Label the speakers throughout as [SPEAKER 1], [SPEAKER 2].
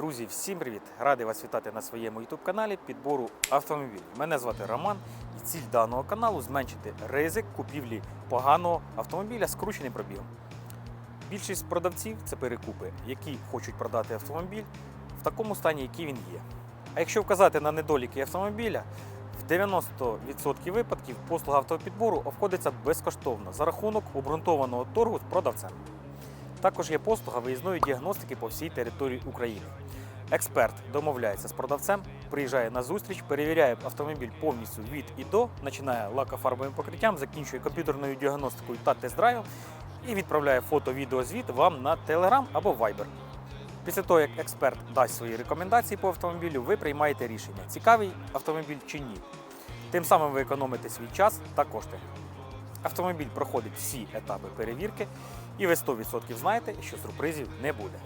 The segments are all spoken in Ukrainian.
[SPEAKER 1] Друзі, всім привіт! Радий вас вітати на своєму youtube каналі підбору автомобілів. Мене звати Роман і ціль даного каналу зменшити ризик купівлі поганого автомобіля з крученим пробігом. Більшість продавців це перекупи, які хочуть продати автомобіль в такому стані, який він є. А якщо вказати на недоліки автомобіля, в 90% випадків послуга автопідбору обходиться безкоштовно за рахунок обґрунтованого торгу з продавцем. Також є послуга виїзної діагностики по всій території України. Експерт домовляється з продавцем, приїжджає на зустріч, перевіряє автомобіль повністю від і до, починає лакофарбовим покриттям, закінчує комп'ютерною діагностикою та тест-драйвом і відправляє фото-відеозвіт вам на Telegram або Viber. Після того, як експерт дасть свої рекомендації по автомобілю, ви приймаєте рішення, цікавий автомобіль чи ні. Тим самим ви економите свій час та кошти. Автомобіль проходить всі етапи перевірки, і ви 100% знаєте, що сюрпризів не буде.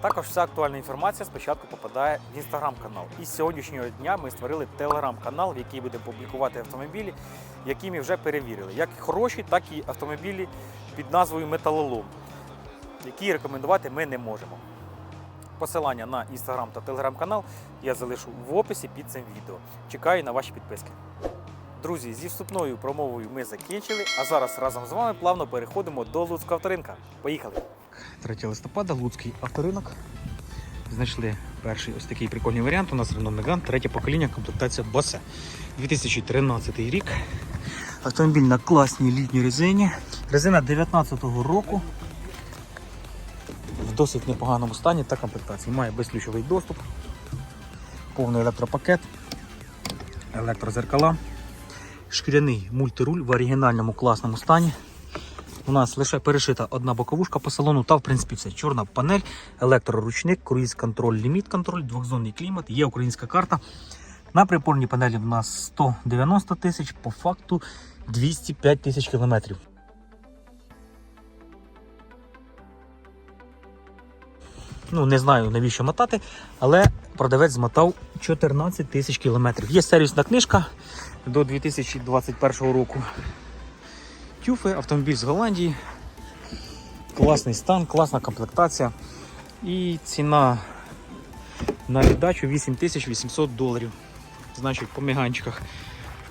[SPEAKER 1] Також вся актуальна інформація спочатку попадає в інстаграм-канал. І з сьогоднішнього дня ми створили телеграм-канал, в який будемо публікувати автомобілі, які ми вже перевірили, як хороші, так і автомобілі під назвою Металолом, які рекомендувати ми не можемо. Посилання на інстаграм та телеграм-канал я залишу в описі під цим відео. Чекаю на ваші підписки. Друзі, зі вступною промовою ми закінчили, а зараз разом з вами плавно переходимо до Луцького авторинка. Поїхали! 3 листопада, Луцький авторинок. Знайшли перший ось такий прикольний варіант. У нас Renault Megane, третє покоління, комплектація Bose. 2013 рік. Автомобіль на класній літній резині. Резина 19-го року. В досить непоганому стані та комплектації. Має безключовий доступ, повний електропакет, електрозеркала, шкіряний мультируль в оригінальному класному стані. У нас лише перешита одна боковушка по салону, та в принципі все. Чорна панель, електроручник, круїз контроль, ліміт контроль, двохзонний клімат, є українська карта. На припорній панелі в нас 190 тисяч, по факту 205 тисяч кілометрів. Ну, не знаю навіщо мотати, але продавець змотав 14 тисяч кілометрів. Є сервісна книжка до 2021 року. Тюфи, автомобіль з Голландії. Класний стан, класна комплектація. І ціна на віддачу 8800 доларів. Значить, по міганчиках.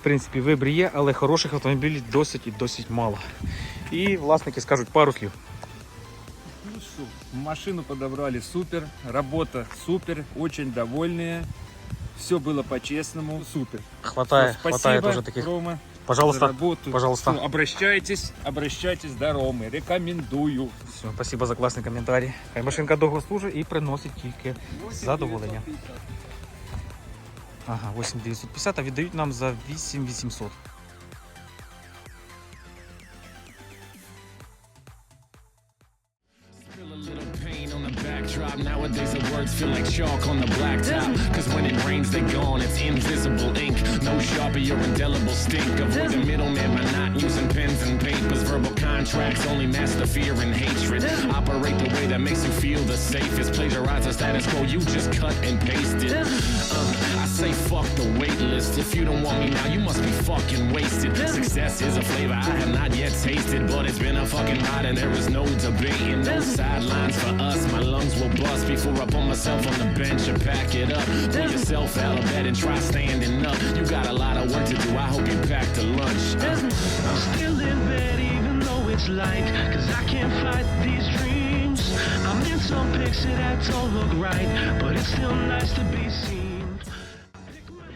[SPEAKER 1] В принципі, вибір є, але хороших автомобілів досить і досить мало. І власники скажуть пару слів.
[SPEAKER 2] Ну что, машину подобрали супер, работа супер, очень довольные. Все было по-честному, супер.
[SPEAKER 1] Хватає,
[SPEAKER 2] Всё,
[SPEAKER 1] хватає
[SPEAKER 2] спасибо,
[SPEAKER 1] дуже таких.
[SPEAKER 2] Рома, за
[SPEAKER 1] Пожалуйста,
[SPEAKER 2] работу.
[SPEAKER 1] пожалуйста.
[SPEAKER 2] Всё, обращайтесь, обращайтесь до Ромы, рекомендую.
[SPEAKER 1] Все, спасибо за класний коментарі. Хай машинка довго служить і приносить тільки задоволення. Ага, 8950, а віддають нам за 8800.
[SPEAKER 3] Backdrop. Nowadays the words feel like chalk on the blacktop. Cause when it rains, they gone. It's invisible ink. No sharpie or indelible stink. Avoid the middleman by not using pens and papers. Verbal contracts only master fear and hatred. Operate the way that makes you feel the safest. Plagiarize the status quo, you just cut and paste it. Uh, I say fuck the wait list. If you don't want me now, you must be fucking wasted. Success is a flavor I have not yet tasted, but it's been a fucking ride and there is no debating. No sidelines for us. My lungs will bust before I put myself on the bench and pack it up. Pull yourself out of bed and try standing up. You got a lot of work to do. I hope you pack to lunch. Uh,
[SPEAKER 4] Still in bed even though it's light Cause I can't fight these dreams I'm in some picture that don't look right But it's still nice to be seen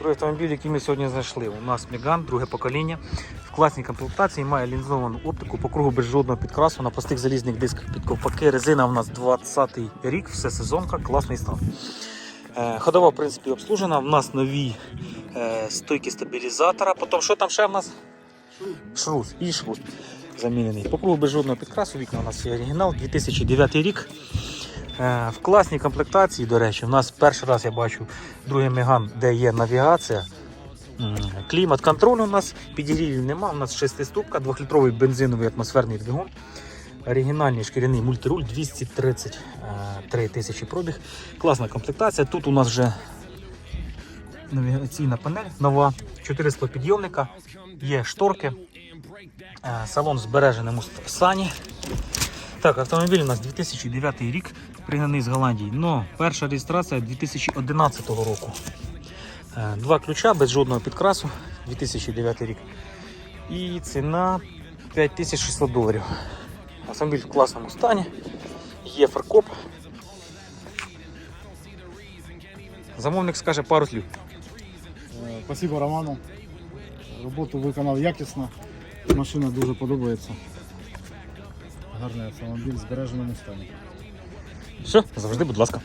[SPEAKER 1] Другий автомобіль, який ми сьогодні знайшли. У нас Меган, друге покоління. В класній комплектації має лінзовану оптику по кругу без жодного підкрасу на простих залізних дисках під ковпаки. Резина у нас 20-й рік, все сезонка, класний стан. Е, Ходова, в принципі, обслужена. У нас нові е, стойки стабілізатора. Потім, що там ще в нас? Шрус і шрус замінений. По кругу без жодного підкрасу. Вікна у нас є оригінал, 2009 рік. Е, В класній комплектації, до речі, у нас перший раз я бачу другий меган, де є навігація. Клімат контроль у нас, підігрівів нема, у нас 6-ступка, 2-літровий бензиновий атмосферний двигун. Оригінальний шкіряний мультируль 233 тисячі пробіг. Класна комплектація. Тут у нас вже навігаційна панель нова, 4 склопідйомника, є шторки, е, салон в збереженому стані. Так, автомобіль у нас 2009 рік, пригнаний з Голландії. Но перша реєстрація 2011 року. Е, Два ключа без жодного підкрасу, 2009 рік. І ціна 5600 доларів. Автомобіль в класному стані. Є фаркоп. Замовник скаже пару слів.
[SPEAKER 5] Е, Спасибо Роману. Роботу виконав якісно. Машина дуже подобається. Гарний автомобіль в збереженому стані.
[SPEAKER 1] Все, завжди, будь ласка.